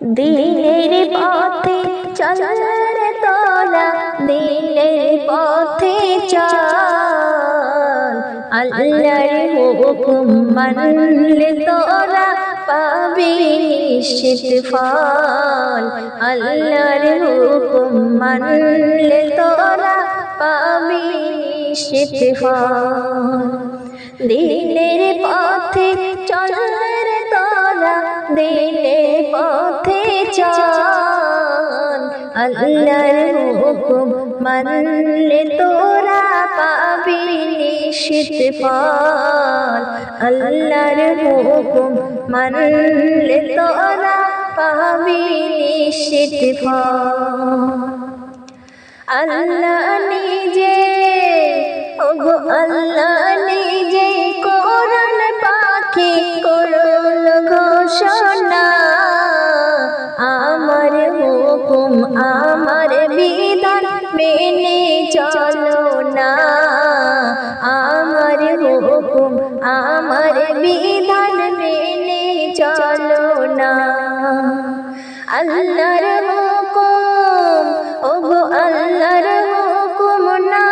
দিনের পথে চল রে তোরা দিনের পথে চল। আল্লাহর হুকুম মানলে তোরা পাবি নিশ্চিত ফল। আল্লাহর হুকুম মানলে তোরা পাবি নিশ্চিত ফল। দিনের পথে আল্লাহর হুকুম মানলে তোরা পাবি নিশ্চিত ফল। আল্লাহর হুকুম মানলে তোরা পাবি নিশ্চিত ফল। আল্লাহ নিজে আমার বিধান মেনে চলো না। আল্লাহর হুকুম, ওগো আল্লাহর হুকুম না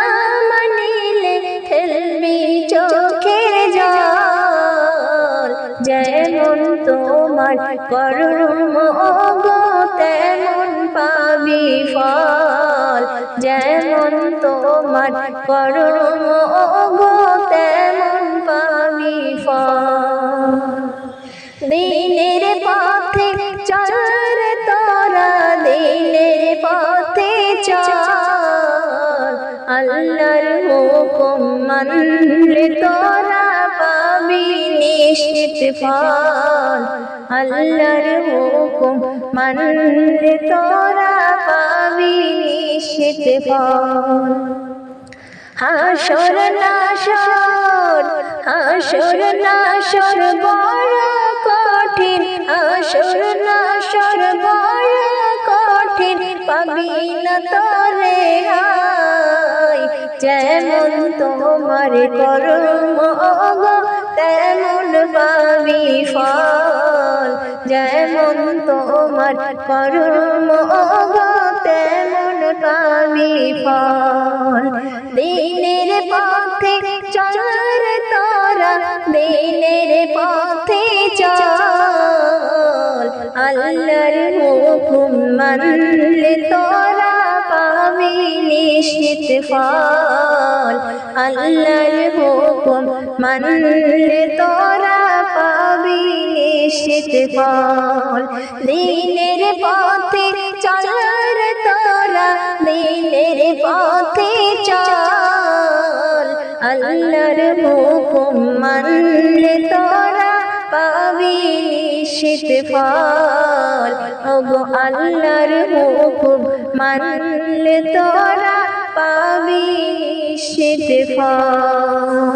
মানিলে ফেলবি চোখের জল। যেমন তোমার করুম ওগো, তেমন পাবি ফল। যেমন তোমার করুম ওগো দিনের পথে চল রে তোরা দিনের পথে চল। আল্লাহর হুকুম মানলে তোরা পাবি নিশ্চিত ফল। আল্লাহর হুকুম মানলে তোরা পাবি নিশ্চিত ফল। হাসর নাশর হাসর নাশর বড় কঠিন হাসর নাশর বড় কঠিন, পাবি না তোরে যেমন তোমার করম তেমন পাবি ফল। যেমন তোমার করম পাবি দিনের পথে চল রে তোরা দিনের পথে চল। আল্লাহর হুকুম মানলে তোরা পাবি নিশ্চিত ফল। আল্লাহর হুকুম মানলে তোরা পাবি নিশ্চিত ফল। দিনের পথে চল দিনের পথে চল। আল্লাহর হুকুম মানলে তোরা পাবি নিশ্চিত ফল। ওগো আল্লাহর হুকুম মানলে তোরা পাবি নিশ্চিত ফল।